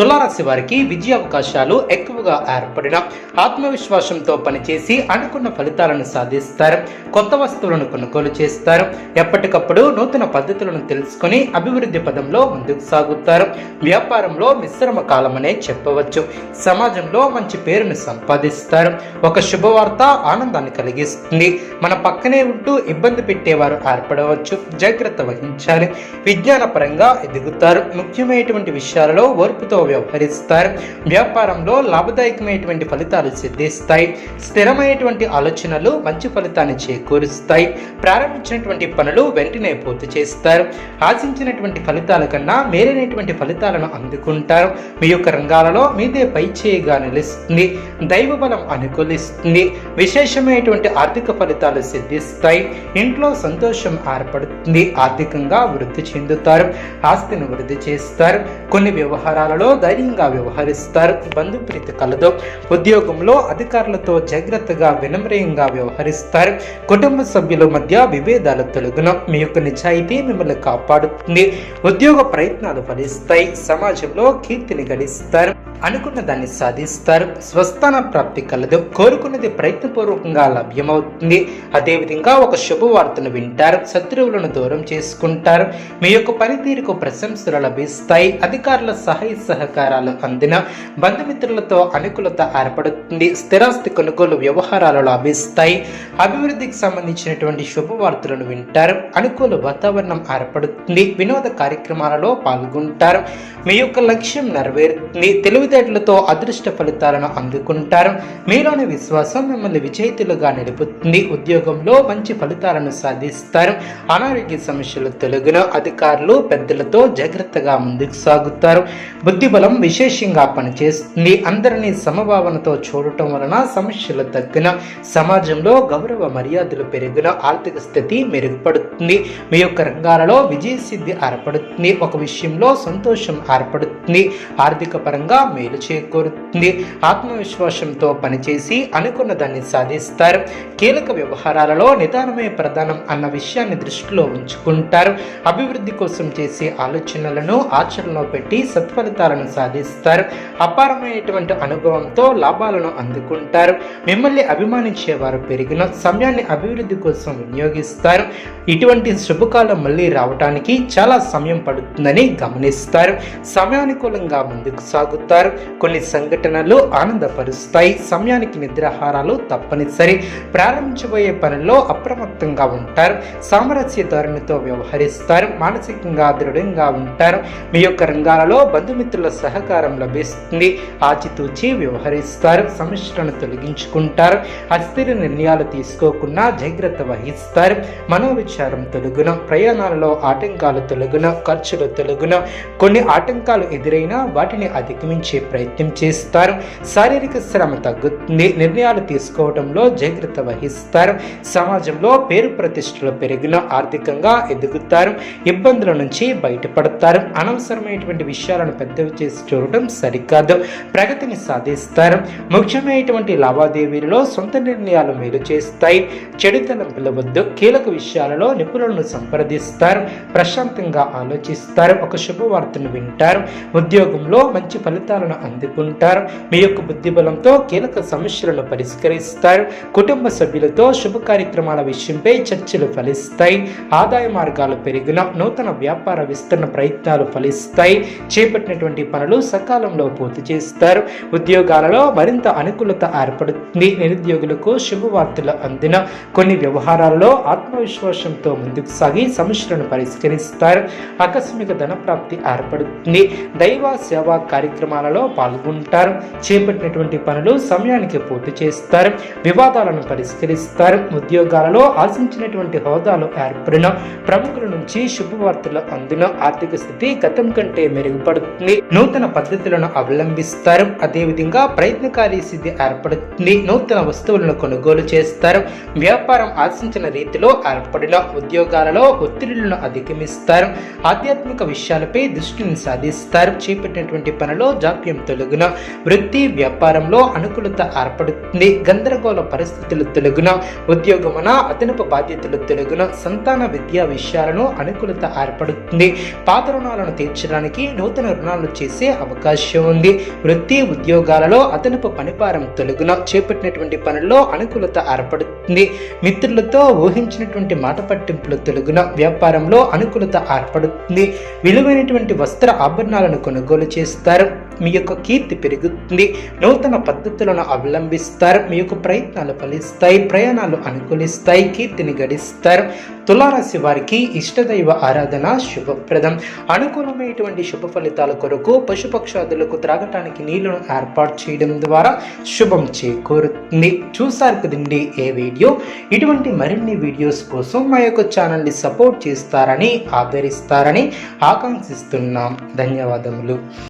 తులారాశి వారికి విజయ అవకాశాలు ఎక్కువగా ఏర్పడిన ఆత్మవిశ్వాసంతో పనిచేసి అనుకున్న ఫలితాలను సాధిస్తారు. కొత్త వస్తువులను కొనుగోలు చేస్తారు. ఎప్పటికప్పుడు నూతన పద్ధతులను తెలుసుకొని అభివృద్ధి పదంలో ముందుకు సాగుతారు. వ్యాపారంలో మిశ్రమ కాలమనే చెప్పవచ్చు. సమాజంలో మంచి పేరును సంపాదిస్తారు. ఒక శుభవార్త ఆనందాన్ని కలిగిస్తుంది. మన పక్కనే ఉంటూ ఇబ్బంది పెట్టేవారు ఏర్పడవచ్చు. జాగ్రత్త వహించాలి. విజ్ఞానపరంగా ఎదుగుతారు. ముఖ్యమైనటువంటి విషయాలలో ఓర్పుతో వ్యవహరిస్తారు. వ్యాపారంలో లాభదాయకమైనటువంటి ఫలితాలు సిద్ధిస్తాయి. స్థిరమైనటువంటి ఆలోచనలు మంచి ఫలితాన్ని చేకూరుస్తాయి. ప్రారంభించినటువంటి పనులు వెంటనే పూర్తి చేస్తారు. ఆశించినటువంటి ఫలితాల కన్నా మేలైనటువంటి ఫలితాలను అందుకుంటారు. మీ యొక్క రంగాలలో మీదే పై చేయిగా నిలుస్తుంది. దైవ బలం అనుకూలిస్తుంది. విశేషమైనటువంటి ఆర్థిక ఫలితాలు సిద్ధిస్తాయి. ఇంట్లో సంతోషం ఏర్పడుతుంది. ఆర్థికంగా వృద్ధి చెందుతారు. ఆస్తిని వృద్ధి చేస్తారు. కొన్ని వ్యవహారాలలో ధైర్యంగా వ్యవహరిస్తారు. బంధుప్రీతి కలదు ఉద్యోగంలో అధికారులతో జాగ్రత్తగా వినమ్రయంగా వ్యవహరిస్తారు. కుటుంబ సభ్యుల మధ్య విభేదాలు తొలగును. మీ యొక్క నిజాయితీ మిమ్మల్ని కాపాడుతుంది. ఉద్యోగ ప్రయత్నాలు ఫలిస్తాయి. సమాజంలో కీర్తిని గడిస్తారు. అనుకున్న దాన్ని సాధిస్తారు. స్వస్థాన ప్రాప్తి కలదు. కోరుకున్నది ప్రయత్నపూర్వకంగా లభ్యమవుతుంది. అదేవిధంగా ఒక శుభవార్తను వింటారు. శత్రువులను దూరం చేసుకుంటారు. మీ యొక్క పనితీరుకు ప్రశంసలు లభిస్తాయి. అధికారుల సహాయ సహకారాలు అందిన బంధుమిత్రులతో అనుకూలత ఏర్పడుతుంది. స్థిరాస్తి కొనుగోలు వ్యవహారాలు లభిస్తాయి. అభివృద్ధికి సంబంధించినటువంటి శుభవార్తలను వింటారు. అనుకూల వాతావరణం ఏర్పడుతుంది. వినోద కార్యక్రమాలలో పాల్గొంటారు. మీ యొక్క లక్ష్యం నెరవేరుతుంది. తెలివితేటలతో అదృష్ట ఫలితాలను అందుకుంటారు. మీలోని విశ్వాసం మిమ్మల్ని విజేతలుగా నిలుపుతుంది. ఉద్యోగంలో మంచి ఫలితాలను సాధిస్తారు. అనారోగ్య సమస్యలు తొలగిన అధికారులు పెద్దలతో జాగ్రత్తగా ముందుకు సాగుతారు. బుద్ధిబలం విశేషంగా పనిచేస్తుంది. అందరినీ సమభావనతో చూడటం వలన సమస్యలు తగ్గిన సమాజంలో గౌరవ మర్యాదలు పెరిగిన ఆర్థిక స్థితి మెరుగుపడుతుంది. మీ యొక్క రంగాలలో విజయసిద్ధి ఏర్పడుతుంది. ఒక విషయంలో సంతోషం ఏర్పడుతుంది. ఆర్థిక పరంగా మేలు చేకూరుతుంది. ఆత్మవిశ్వాసంతో పనిచేసి అనుకున్న దాన్ని సాధిస్తారు. కీలక వ్యవహారాలలో నిదానమే ప్రధానం అన్న విషయాన్ని దృష్టిలో ఉంచుకుంటారు. అభివృద్ధి కోసం చేసే ఆలోచనలను ఆచరణలో పెట్టి సత్ఫలితాలను సాధిస్తారు. అపారమైనటువంటి అనుభవంతో లాభాలను అందుకుంటారు. మిమ్మల్ని అభిమానించేవారు పెరిగిన సమయాన్ని అభివృద్ధి కోసం వినియోగిస్తారు. ఇటువంటి శుభకాలం మళ్ళీ రావడానికి చాలా సమయం పడుతుందని గమనిస్తారు. సమయానుకూలంగా ముందుకు సాగుతారు. కొన్ని సంఘటనలు ఆనందపరుస్తాయి. సమయానికి నిద్రాహారాలు తప్పనిసరి. ప్రారంభించబోయే పనుల్లో అప్రమత్తంగా ఉంటారు. సామరస్య ధోరణితో వ్యవహరిస్తారు. మానసికంగా దృఢంగా ఉంటారు. మీ యొక్క రంగాలలో బంధుమిత్రుల సహకారం లభిస్తుంది. ఆచితూచి వ్యవహరిస్తారు. సమస్యలను తొలగించుకుంటారు. అస్థిర నిర్ణయాలు తీసుకోకుండా జాగ్రత్త వహిస్తారు. మనోవిచారం తొలగున. ప్రయాణాలలో ఆటంకాలు తొలగున. ఖర్చులు తొలగున. కొన్ని ఆటంకాలు ఎదురైనా వాటిని అధిగమించే ప్రయత్నం చేస్తారు. శారీరక శ్రమ తగ్గుతుంది. నిర్ణయాలు తీసుకోవడంలో జాగ్రత్త వహిస్తారు. సమాజంలో పేరు ప్రతిష్టలు పెరిగిన ఆర్థికంగా ఎదుగుతారు. ఇబ్బందుల నుంచి బయటపడతారు. అనవసరమైనటువంటి విషయాలను పెద్దవి చేసి చూడటం సరికాదు. ప్రగతిని సాధిస్తారు. ముఖ్యమైనటువంటి లావాదేవీలలో సొంత నిర్ణయాలు మేలు చేస్తాయి. చెడుతనం పిలవద్దు కీలక విషయాలలో నిపుణులను సంప్రదిస్తారు. ప్రశాంతంగా ఆలోచిస్తారు. ఒక శుభవార్తను వింటారు. ఉద్యోగంలో మంచి ఫలితాలను అందుకుంటారు. మీ యొక్క బుద్ధిబలంతో కీలక సమస్యలను పరిష్కరిస్తారు. కుటుంబ సభ్యులతో శుభ కార్యక్రమాల విషయంపై చర్చలు ఫలిస్తాయి. ఆదాయ మార్గాలు పెరిగిన నూతన వ్యాపార విస్తరణ ప్రయత్నాలు ఫలిస్తాయి. చేపట్టినటువంటి పనులు సకాలంలో పూర్తి చేస్తారు. ఉద్యోగాలలో మరింత అనుకూలత ఏర్పడుతుంది. నిరుద్యోగులకు శుభవార్తలు అందిన కొన్ని వ్యవహారాలలో ఆత్మవిశ్వాసంతో ముందుకు సాగి సమస్యలను పరిష్కరిస్తారు. ఆకస్మిక ధన ప్రాప్తి ఏర్పడుతుంది. దైవ సేవా కార్యక్రమాల కార్యక్రమాలలో పాల్గొంటారు. చేపట్టినటువంటి పనులు సమయానికి పూర్తి చేస్తారు. వివాదాలను పరిష్కరిస్తారు. ఉద్యోగాలలో ఆశించినటువంటి హోదాలు ఏర్పడిన ప్రముఖుల నుంచి శుభవార్తలు అందిన ఆర్థిక స్థితి గతం కంటే మెరుగుపడుతుంది. నూతన పద్ధతులను అవలంబిస్తారు. అదేవిధంగా ప్రయత్నకారి స్థితి ఏర్పడుతుంది. నూతన వస్తువులను కొనుగోలు చేస్తారు. వ్యాపారం ఆశించిన రీతిలో ఏర్పడిన ఉద్యోగాలలో ఒత్తిడులను అధిగమిస్తారు. ఆధ్యాత్మిక విషయాలపై దృష్టిని సాధిస్తారు. చేపట్టినటువంటి పనిలో జాప్యం తొలగున. వృత్తి వ్యాపారంలో అనుకూలత ఏర్పడుతుంది. గందరగోళ పరిస్థితులు తొలగున. ఉద్యోగమున అదనపు బాధ్యతలు తొలగున. సంతాన విద్యా విషయాలను అనుకూలత ఏర్పడుతుంది. పాత రుణాలను తీర్చడానికి నూతన రుణాలు చేసే అవకాశం ఉంది. వృత్తి ఉద్యోగాలలో అదనపు పనిభారం తొలగున. చేపట్టినటువంటి పనుల్లో అనుకూలత ఏర్పడుతుంది. మిత్రులతో ఊహించినటువంటి మాట పట్టింపులు తొలగున. వ్యాపారంలో అనుకూలత ఏర్పడుతుంది. విలువైనటువంటి వస్త్ర ఆభరణాలను కొనుగోలు చేస్తారు. మీ యొక్క కీర్తి పెరుగుతుంది. నూతన పద్ధతులను అవలంబిస్తారు. మీ యొక్క ప్రయత్నాలు ఫలిస్తాయి. ప్రయాణాలు అనుకూలిస్తాయి. కీర్తిని గడిస్తారు. తులారాశి వారికి ఇష్టదైవ ఆరాధన శుభప్రదం. అనుకూలమైనటువంటి శుభ ఫలితాల కొరకు పశుపక్షాదులకు త్రాగటానికి నీళ్ళను ఏర్పాటు చేయడం ద్వారా శుభం చేకూరుతుంది. చూసారు కదండి ఏ వీడియో? ఇటువంటి మరిన్ని వీడియోస్ కోసం మా యొక్క ఛానల్ని సపోర్ట్ చేస్తారని ఆదరిస్తారని ఆకాంక్షిస్తున్నాం. ధన్యవాదములు.